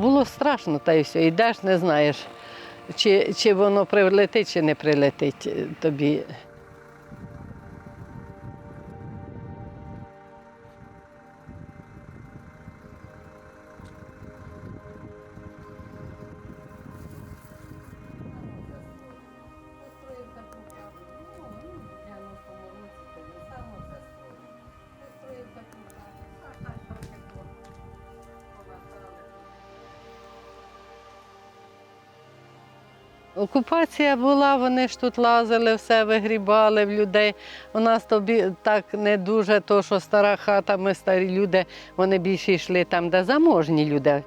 Було страшно, та й все. Йдеш, не знаєш, чи, чи воно прилетить, чи не прилетить е, тобі. Окупація була, вони ж тут лазили, все вигрібали в людей. У нас тобі так не дуже, то що стара хата, ми старі люди, вони більше йшли там, де заможні люди.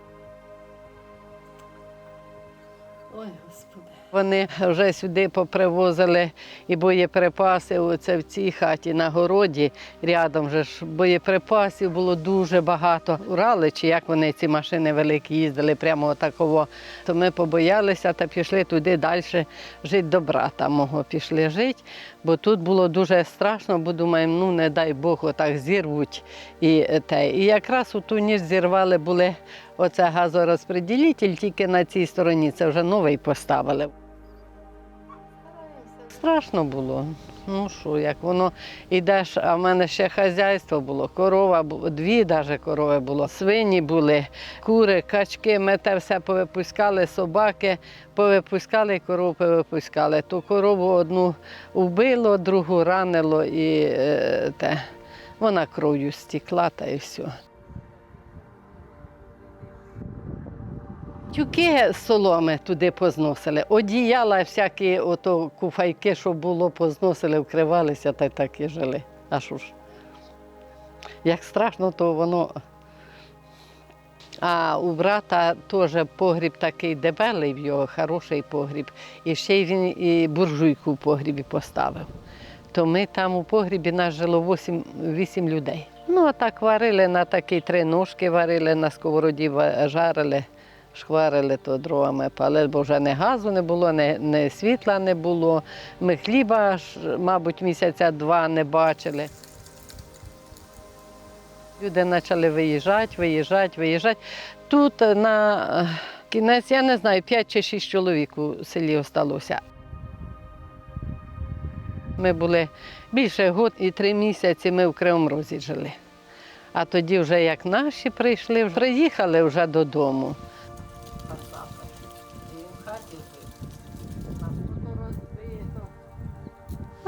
Вони вже сюди попривозили і боєприпаси. Оце в цій хаті на городі рядом же ж боєприпасів було дуже багато. Урали, чи як вони ці машини великі їздили прямо отаково. То ми побоялися та пішли туди далі жити до брата мого. Пішли жити, бо тут було дуже страшно, бо думаємо, ну не дай Бог, отак зірвуть. І, те. і якраз у ту ніч зірвали були оце газорозпреділитель, тільки на цій стороні. Це вже новий поставили. Страшно було. Ну що, як воно йдеш, а в мене ще хазяйство було, корова дві навіть корови було, свині були, кури, качки, ми те все повипускали, собаки повипускали, корову повипускали. Ту корову одну вбило, другу ранило і е, те, вона кров'ю стікла та і все. Тюки соломи туди позносили, одіяла, всякі ото куфайки, що було, позносили, вкривалися та так і жили. А що ж? Як страшно, то воно. А у брата теж погріб такий дебелий в його, хороший погріб. І ще він і буржуйку в погрібі поставив. То ми там у погрібі нас жило 8, 8 людей. Ну, а так варили на такі три ножки, варили на сковороді, жарили, шкварили то дровами палили, бо вже не газу не було, не, не світла не було. Ми хліба, мабуть, місяця два не бачили. Люди почали виїжджати, виїжджати, виїжджати. Тут на кінець, я не знаю, 5 чи 6 чоловік у селі залишилося. Ми були більше год і три місяці ми в Кривому Розі жили. А тоді, вже як наші прийшли, приїхали вже додому.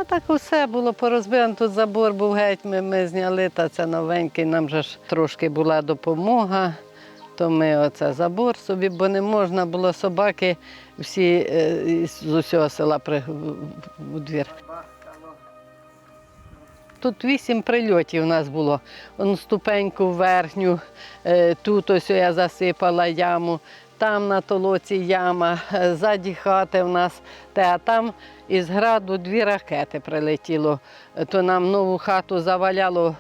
Так усе було порозбито. Тут забор був геть, ми, ми зняли, та це новенький, нам же ж трошки була допомога. То ми оце забор собі, бо не можна було собаки всі е, з усього села при, у двір. Тут вісім прильотів у нас було. Он ступеньку верхню, е, тут ось я засипала яму, там на толоці яма, ззаді хати в нас те, а там із граду дві ракети прилетіло. То нам нову хату заваляло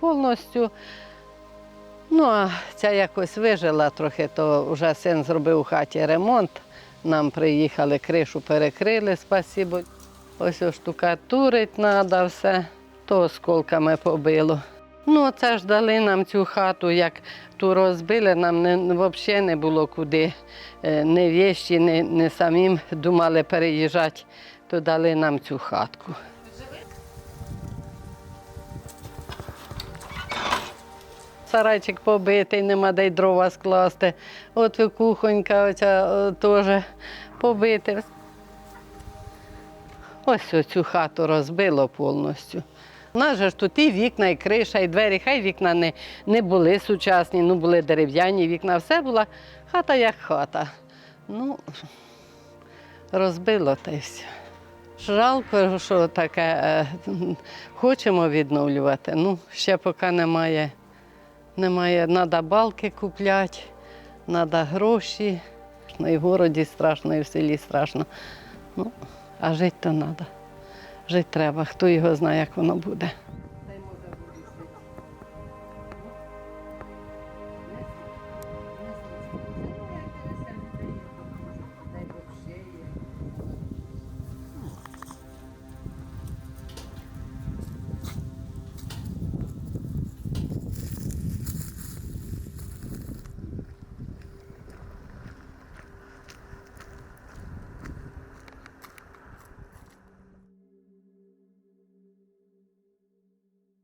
повністю. Ну, а ця якось вижила трохи, то вже син зробив у хаті ремонт. Нам приїхали, кришу перекрили, спасибо. Ось штукатурить треба все, то осколками побило. Ну, це ж дали нам цю хату, як ту розбили, нам не, взагалі не було куди. Не вещі, не, не самим думали переїжджати, то дали нам цю хатку. Сарайчик побитий, нема де дрова скласти. От кухонька оця е, теж побита. Ось оцю хату розбило повністю. У нас же ж тут і вікна, і криша, і двері. Хай вікна не, не були сучасні, ну були дерев'яні вікна, все була хата як хата. Ну, розбило та все. Жалко, що таке е, хочемо відновлювати. Ну, ще поки немає. Немає, треба балки купляти, треба гроші. Ну, І в городі страшно, і в селі страшно. Ну, а жити то треба. Жити треба, хто його знає, як воно буде.